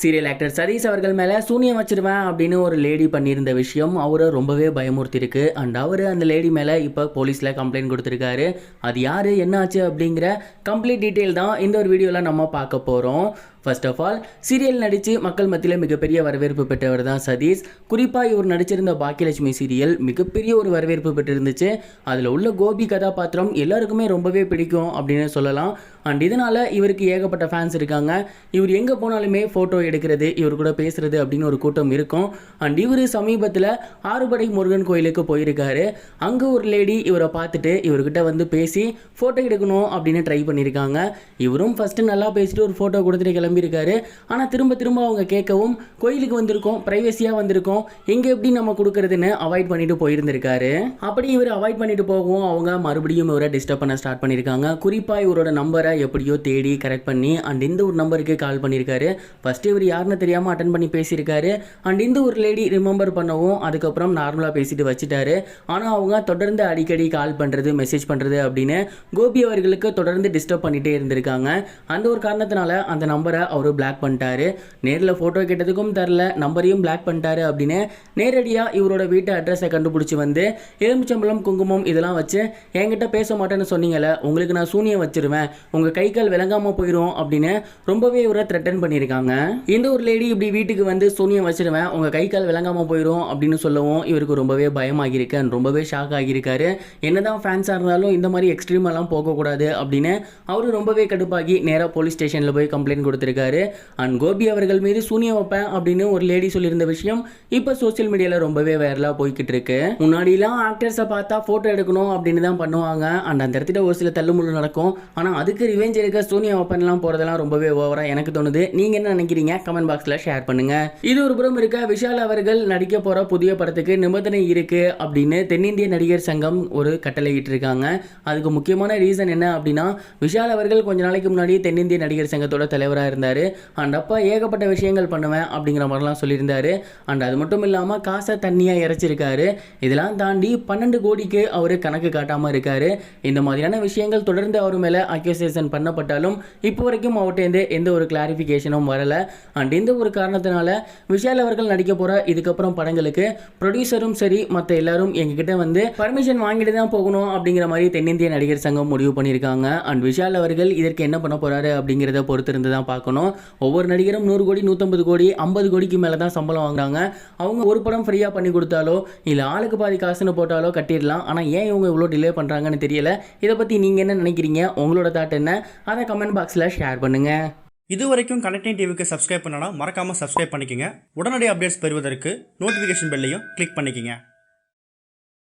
Serial actor Satish அவர்கள் மேலே சூனியம் வச்சிருவேன் அப்படின்னு ஒரு லேடி பண்ணியிருந்த விஷயம் அவரை ரொம்பவே பயமுறுத்திருக்கு அண்ட் அவர் அந்த லேடி மேலே இப்போ போலீஸில் கம்ப்ளைண்ட் கொடுத்துருக்காரு. அது யார் என்னாச்சு அப்படிங்கிற கம்ப்ளீட் டீட்டெயில் தான் இந்த ஒரு வீடியோவில் நம்ம பார்க்க போகிறோம் ஃபர்ஸ்ட் ஆஃப் ஆல் சீரியல் நடித்து மக்கள் மத்தியில் மிகப்பெரிய வரவேற்பு பெற்றவர் தான் சதீஷ். குறிப்பாக இவர் நடிச்சிருந்த பாக்கியலட்சுமி சீரியல் மிகப்பெரிய ஒரு வரவேற்பு பெற்றிருந்துச்சு. அதில் உள்ள கோபி கதாபாத்திரம் எல்லாருக்குமே ரொம்பவே பிடிக்கும் அப்படின்னு சொல்லலாம். அண்ட் இதனால் இவருக்கு ஏகப்பட்ட ஃபேன்ஸ் இருக்காங்க. இவர் எங்கே போனாலுமே ஃபோட்டோ எடுக்கிறது இவர் கூட பேசுகிறது அப்படின்னு ஒரு கூட்டம் இருக்கும். அண்ட் இவர் சமீபத்தில் ஆறுபடை முருகன் கோயிலுக்கு போயிருக்காரு. அங்கே ஒரு லேடி இவரை பார்த்துட்டு இவர்கிட்ட வந்து பேசி ஃபோட்டோ எடுக்கணும் அப்படின்னு ட்ரை பண்ணியிருக்காங்க இவரும் ஃபஸ்ட்டு நல்லா பேசிட்டு ஒரு ஃபோட்டோ கொடுத்துட்டு கிளம்பியிருக்காரு. ஆனால் திரும்ப திரும்ப அவங்க கேட்கவும் கோயிலுக்கு வந்திருக்கோம் ப்ரைவசியாக வந்திருக்கோம். எங்கே எப்படி நம்ம கொடுக்கறதுன்னு அவாய்ட் பண்ணிட்டு போயிருந்திருக்காரு. அப்படி இவர் அவாய்ட் பண்ணிட்டு போகவும் அவங்க மறுபடியும் இவரை டிஸ்டர்ப் பண்ண ஸ்டார்ட் பண்ணியிருக்காங்க. குறிப்பாக இவரோட நம்பரை எப்படியோ தேடி கரெக்ட் பண்ணி அண்ட் இந்த ஒரு நம்பருக்கு கால் பண்ணியிருக்காரு. ஃபர்ஸ்ட் இவர் யாருன்னு தெரியாமல் அட்டன் பண்ணி பேசியிருக்காரு. அண்ட் இந்த ஒரு லேடி ரிமெம்பர் பண்ணவும் அதுக்கப்புறம் நார்மலாக பேசிட்டு வச்சுட்டாரு. ஆனால் அவங்க தொடர்ந்து அடிக்கடி கால் பண்ணுறது மெசேஜ் பண்ணுறது அப்படின்னு கோபி அவர்களுக்கு தொடர்ந்து டிஸ்டர்ப் பண்ணிட்டே இருந்திருக்காங்க. அந்த ஒரு காரணத்தினால அந்த நம்பரை அவர் பிளாக் பண்ணிட்டாரு. நேரில் ஃபோட்டோ கேட்டதுக்கும் தரல நம்பரையும் பிளாக் பண்ணிட்டாரு அப்படின்னு நேரடியாக இவரோட வீட்டு அட்ரஸை கண்டுபிடிச்சி வந்து எலுமிச்சம்பழம் குங்குமம் இதெல்லாம் வச்சு என்கிட்ட பேச மாட்டேன்னு சொன்னீங்கல்ல உங்களுக்கு நான் சூனியம் வச்சிருவேன் உங்கள் கை கால் விளங்காமல் போயிடும் அப்படின்னு ரொம்பவே இவரை த்ரெட்டன் பண்ணியிருக்காங்க. இந்த ஒரு லேடி இப்படி வீட்டுக்கு வந்து சூனியம் வச்சிருவேன் உங்கள் கை கால் விளங்காமல் போயிடும் அப்படின்னு சொல்லவும் இவருக்கு ரொம்பவே பயமாகியிருக்கு அண்ட் ரொம்பவே ஷாக் ஆகியிருக்காரு. என்னதான் ஃபேன்ஸாக இருந்தாலும் இந்த மாதிரி எக்ஸ்ட்ரீமெல்லாம் போகக்கூடாது அப்படின்னு அவரு ரொம்பவே கடுப்பாகி நேராக போலீஸ் ஸ்டேஷனில் போய் கம்ப்ளைண்ட் சொல்லியிருக்காரு அண்ட் கோபி அவர்கள் மீது சூனியம் வைப்பேன் அப்படின்னு ஒரு லேடி சொல்லியிருந்த விஷயம் இப்போ சோஷியல் மீடியாவில் ரொம்பவே வைரலாக போய்கிட்டு இருக்கு முன்னாடிலாம் ஆக்டர்ஸை பார்த்தா ஃபோட்டோ எடுக்கணும் அப்படின்னு தான் பண்ணுவாங்க. அண்ட் அந்த இடத்துல ஒரு சில தள்ளுமுள்ளு நடக்கும். ஆனால் அதுக்கு ரிவெஞ்ச் இருக்க சூனியா ஓப்பன்லாம் போகிறதெல்லாம் ரொம்பவே ஓவராக எனக்கு தோணுது. நீங்கள் என்ன நினைக்கிறீங்க? கமெண்ட் பாக்ஸில் ஷேர் பண்ணுங்க. இது ஒரு புறம் இருக்க விஷால் அவர்கள் நடிக்க போகிற புதிய படத்துக்கு நிபந்தனை இருக்கு அப்படின்னு தென்னிந்திய நடிகர் சங்கம் ஒரு கட்டளை இருக்காங்க அதுக்கு முக்கியமான ரீசன் என்ன அப்படின்னா விஷால் அவர்கள் கொஞ்ச நாளைக்கு முன்னாடி தென்னிந்திய நடிகர் சங்கத்தோட தலைவராக இருந்தார். அண்ட் அப்பா ஏகப்பட்ட விஷயங்கள் பண்ணுவேன் அப்படிங்கிற மாதிரிலாம் சொல்லியிருந்தார். அண்ட் அது மட்டும் இல்லாமல் காசை தண்ணியாக இறைச்சிருக்காரு. இதெல்லாம் தாண்டி பன்னெண்டு கோடிக்கு அவர் கணக்கு காட்டாமல் இருக்கார். இந்த மாதிரியான விஷயங்கள் தொடர்ந்து அவர் மேலே அக்யூசியேஷன் பண்ணப்பட்டாலும் இப்போ வரைக்கும் அவர்கிட்டேருந்து எந்த ஒரு கிளாரிஃபிகேஷனும் வரலை. அண்ட் இந்த ஒரு காரணத்தினால விஷால் அவர்கள் நடிக்க போகிற இதுக்கப்புறம் படங்களுக்கு ப்ரொடியூசரும் சரி மற்ற எல்லாரும் எங்ககிட்ட வந்து பர்மிஷன் வாங்கிட்டு தான் போகணும் அப்படிங்கிற மாதிரி தென்னிந்திய நடிகர் சங்கம் முடிவு பண்ணியிருக்காங்க. அண்ட் விஷால் அவர்கள் இதற்கு என்ன பண்ண போகிறாரு அப்படிங்கிறத பொறுத்திருந்து தான் பார்க்கணும். பார்க்கணும். ஒவ்வொரு நடிகரும் நூறு கோடி நூற்றம்பது கோடி ஐம்பது கோடிக்கு மேலே தான் சம்பளம் வாங்குறாங்க. அவங்க ஒரு படம் ஃப்ரீயாக பண்ணி கொடுத்தாலோ இல்லை ஆளுக்கு பாதி காசுன்னு போட்டாலோ கட்டிடலாம். ஆனால் ஏன் இவங்க இவ்வளோ டிலே பண்ணுறாங்கன்னு தெரியல. இதை பற்றி நீங்கள் என்ன நினைக்கிறீங்க? உங்களோட தாட் என்ன? அதை கமெண்ட் பாக்ஸில் ஷேர் பண்ணுங்கள் இது வரைக்கும் கனெக்டிங் டிவிக்கு சப்ஸ்கிரைப் பண்ணனா மறக்காமல் சப்ஸ்கிரைப் பண்ணிக்கங்க. உடனடி அப்டேட்ஸ் பெறுவதற்கு நோட்டிஃபிகேஷன் பெல்லையும் கிளிக் பண்ணிக்கோங்க.